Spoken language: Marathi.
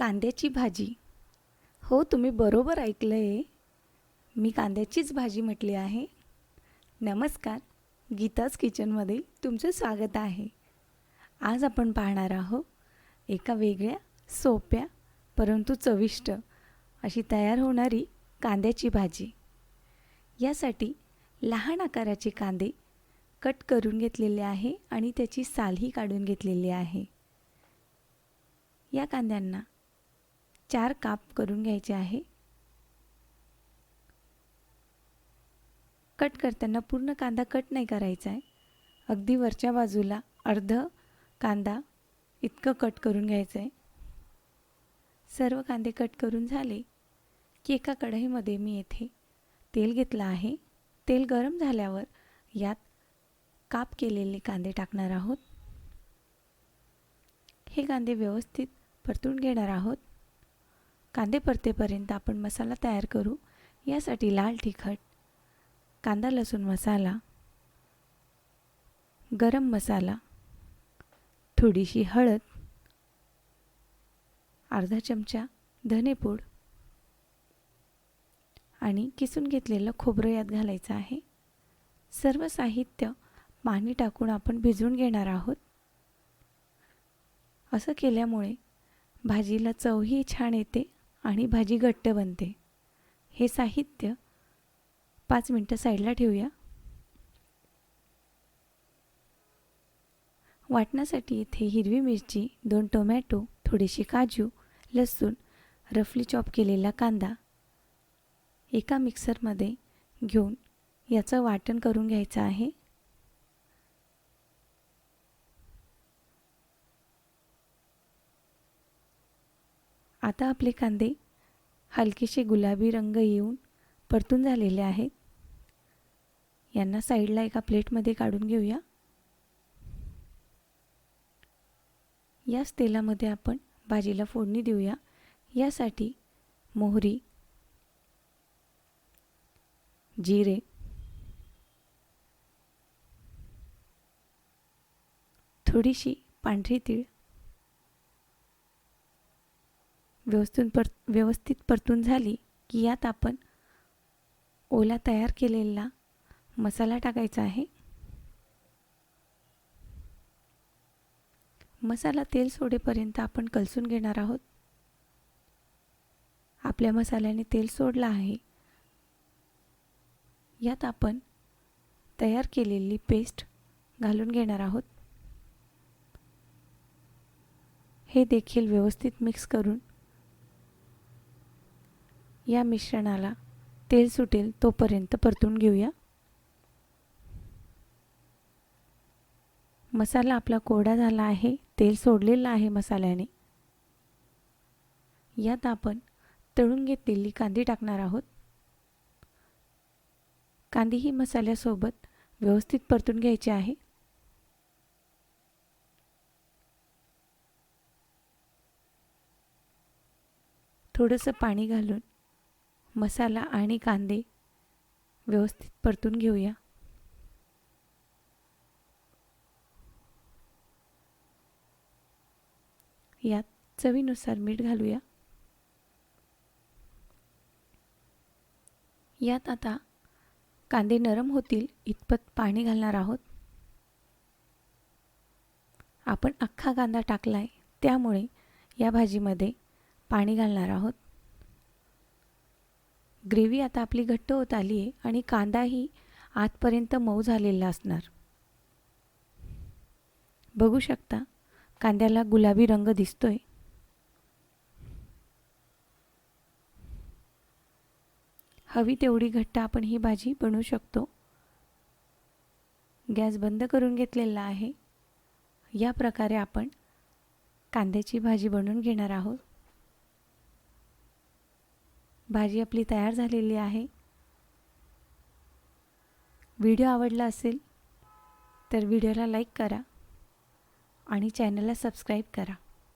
कांद्याची भाजी. हो तुम्ही बरोबर ऐकलं आहे मी कांद्याचीच भाजी म्हटली आहे. नमस्कार. गीताज किचनमध्ये तुमचं स्वागत आहे. आज आपण पाहणार आहोत एका वेगळ्या सोप्या परंतु चविष्ट अशी तयार होणारी कांद्याची भाजी. यासाठी लहान आकाराचे कांदे कट करून घेतलेले आहे आणि त्याची सालही काढून घेतलेली आहे. या कांद्यांना चार काप करून घ्यायचे आहे. कट करताना पूर्ण कांदा कट नाही करायचा आहे. अगदी वरच्या बाजूला अर्ध कांदा इतकं कट करून घ्यायचं आहे. सर्व कांदे कट करून झाले की एका कढईमध्ये मी येथे तेल घेतलं आहे. तेल गरम झाल्यावर यात काप केलेले कांदे टाकणार आहोत. हे कांदे व्यवस्थित परतून घेणार आहोत. कांदे परतेपर्यंत आपण मसाला तयार करू. यासाठी लाल तिखट कांदा लसूण मसाला गरम मसाला थोडीशी हळद अर्धा चमचा धनेपूड आणि किसून घेतलेलं खोबरं यात घालायचं आहे. सर्व साहित्य पाणी टाकून आपण भिजवून घेणार आहोत. असं केल्यामुळे भाजीला चवही छान येते. आणि भाजी घट्ट बनते. हे साहित्य पाच मिनटं साईडला ठेवूया. वाटण्यासाठी इथे हिरवी मिरची दोन टोमॅटो थोडीशी काजू लसूण रफली चॉप केलेला कांदा एका मिक्सरमध्ये घेऊन याचं वाटण करून घ्यायचं आहे. आता आपले कांदे हलकेसे गुलाबी रंग येऊन परतून झालेले आहेत. यांना साईडला एका प्लेटमध्ये काढून घेऊया. याच तेलामध्ये आपण भाजीला फोडणी देऊया. यासाठी मोहरी जिरे थोडीशी पांढरी तीळ व्यवस्थित पर व्यवस्थित परतून झाली की यात आपण ओला तयार केलेला मसाला टाकायचा आहे. मसाला तेल सोडेपर्यंत आपण कलसून घेणार आहोत. आपल्या मसाल्याने तेल सोडलं आहे. यात आपण तयार केलेली पेस्ट घालून घेणार आहोत. हे देखील व्यवस्थित मिक्स करून या मिश्रणाला तेल सुटेल तोपर्यंत परतून घेऊया. मसाला आपला कोरडा झाला आहे तेल सोडलेलं आहे मसाल्याने. यात आपण तळून घेतलेली कांदी टाकणार आहोत. कांदी ही मसाल्यासोबत व्यवस्थित परतून घ्यायची आहे. थोडंसं पाणी घालून मसाला आणि कांदे व्यवस्थित परतून घेऊया. यात चवीनुसार मीठ घालूया. यात आता कांदे नरम होतील इतपत पाणी घालणार आहोत. आपण अख्खा कांदा टाकलाय त्यामुळे या भाजीमध्ये पाणी घालणार आहोत. ग्रेव्ही आता आपली घट्ट होत आली आहे आणि कांदाही आतपर्यंत मऊ झालेला असणार. बघू शकता कांद्याला गुलाबी रंग दिसतोय. हवी तेवढी घट्ट आपण ही भाजी बनवू शकतो. गॅस बंद करून घेतलेला आहे. या प्रकारे आपण कांद्याची भाजी बनवून घेणार आहोत. भाजी आपली तयार झालेली आहे. व्हिडिओ आवडला असेल तर व्हिडिओला लाईक करा आणि चॅनलला सबस्क्राईब करा.